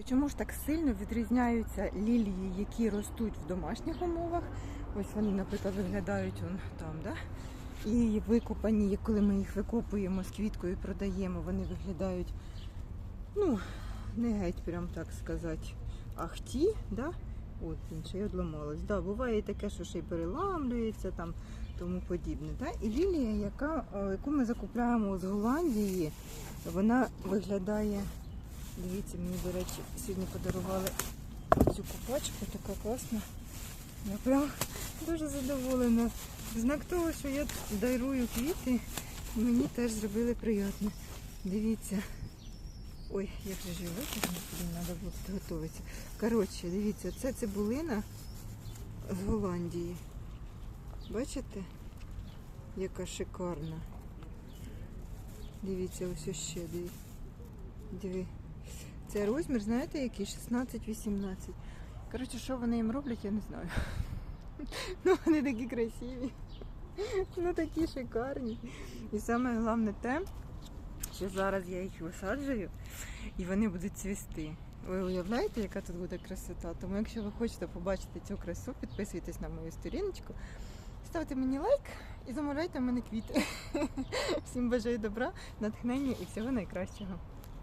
То чому ж так сильно відрізняються лілії, які ростуть в домашніх умовах? Ось вони, наприклад, виглядають вон там, да? І викопані, коли ми їх викопуємо з квіткою і продаємо, вони виглядають, ну, не геть, прям так сказати, ахті, да? От він ще й одламалось. Да, буває і таке, що ще й переламлюється там, тому подібне. Да? І лілія, яка, е, яку ми закупляємо з Голландії, вона виглядає. Дивіться, мені, до речі, сьогодні подарували цю купачку, така класна. Я прям дуже задоволена. Знак того, що я дарую квіти, мені теж зробили приємно. Дивіться. Ой, як же ж його витягнути, треба було підготуватися. Коротше, дивіться, це цибулина з Голландії. Бачите? Яка шикарна. Дивіться, ось ще. Диви. Це розмір, знаєте, який? 16-18. Коротше, що вони їм роблять, я не знаю. Ну, вони такі красиві. Ну такі шикарні. І саме головне те, що зараз я їх висаджую і вони будуть цвісти. Ви уявляєте, яка тут буде красота? Тому якщо ви хочете побачити цю красу, підписуйтесь на мою сторіночку, ставте мені лайк і замовляйте в мене квіти. Всім бажаю добра, натхнення і всього найкращого.